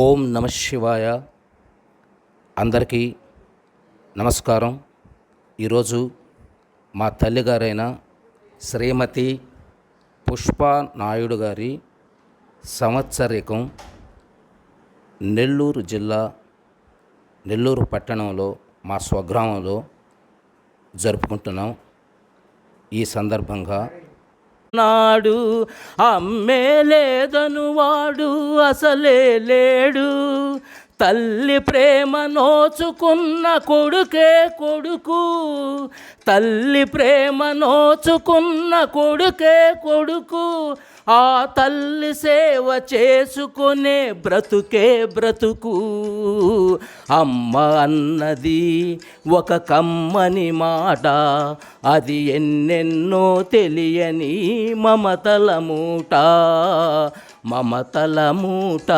ఓం నమ శివాయ. అందరికీ నమస్కారం. ఈరోజు మా తల్లిగారైన శ్రీమతి పుష్ప నాయుడు గారి సంవత్సరికం నెల్లూరు జిల్లా నెల్లూరు పట్టణంలో మా స్వగ్రామంలో జరుపుకుంటున్నాం. ఈ సందర్భంగా నాడు అమ్మే లేదను వాడు అసలే లేడు. తల్లి ప్రేమ నోచుకున్న కొడుకే కొడుకు. తల్లి ప్రేమ నోచుకున్న కొడుకే కొడుకు. ఆ తల్లి సేవ చేసుకునే బ్రతుకే బ్రతుకు. అమ్మ అన్నది ఒక కమ్మని మాట. అది ఎన్నెన్నో తెలియని మమతల మూట. మమతల మూట.